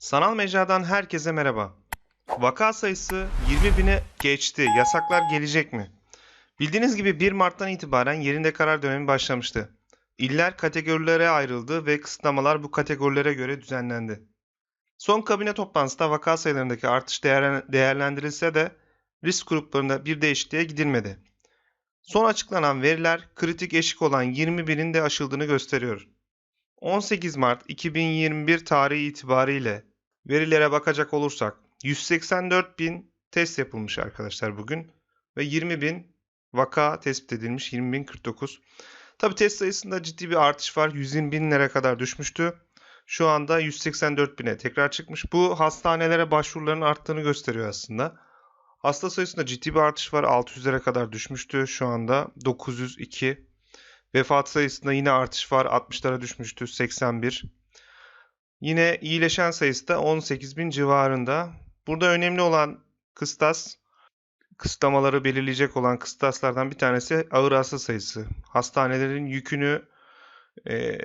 Sanal mecradan herkese merhaba. Vaka sayısı 20 bine geçti. Yasaklar gelecek mi? Bildiğiniz gibi 1 Mart'tan itibaren yerinde karar dönemi başlamıştı. İller kategorilere ayrıldı ve kısıtlamalar bu kategorilere göre düzenlendi. Son kabine toplantısında vaka sayılarındaki artış değer- değerlendirilse de risk gruplarında bir değişikliğe gidilmedi. Son açıklanan veriler kritik eşik olan 20 binin de aşıldığını gösteriyor. 18 Mart 2021 tarihi itibariyle verilere bakacak olursak 184 bin test yapılmış arkadaşlar bugün ve 20 bin vaka tespit edilmiş 20.049. Tabi test sayısında ciddi bir artış var 120 binlere kadar düşmüştü. Şu anda 184 bine tekrar çıkmış. Bu hastanelere başvuruların arttığını gösteriyor aslında. Hasta sayısında ciddi bir artış var 600'lere kadar düşmüştü. Şu anda 902. Vefat sayısında yine artış var 60'lara düşmüştü 81. Yine iyileşen sayısı da 18 bin civarında. Burada önemli olan kıstas, kısıtlamaları belirleyecek olan kıstaslardan bir tanesi ağır hasta sayısı. Hastanelerin yükünü e,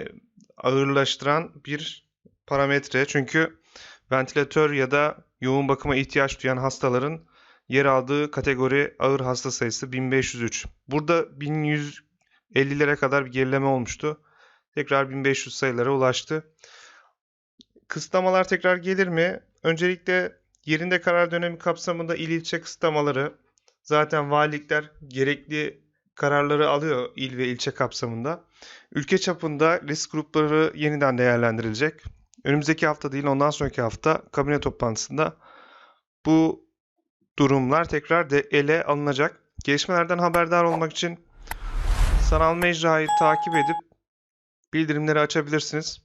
ağırlaştıran bir parametre. Çünkü ventilatör ya da yoğun bakıma ihtiyaç duyan hastaların yer aldığı kategori ağır hasta sayısı 1503. Burada 1150'lere kadar bir gerileme olmuştu. Tekrar 1500 sayılara ulaştı. Kısıtlamalar tekrar gelir mi? Öncelikle yerinde karar dönemi kapsamında il ilçe kısıtlamaları zaten valilikler gerekli kararları alıyor il ve ilçe kapsamında. Ülke çapında risk grupları yeniden değerlendirilecek. Önümüzdeki hafta değil ondan sonraki hafta kabine toplantısında bu durumlar tekrar de ele alınacak. Gelişmelerden haberdar olmak için sanal mecrayı takip edip bildirimleri açabilirsiniz.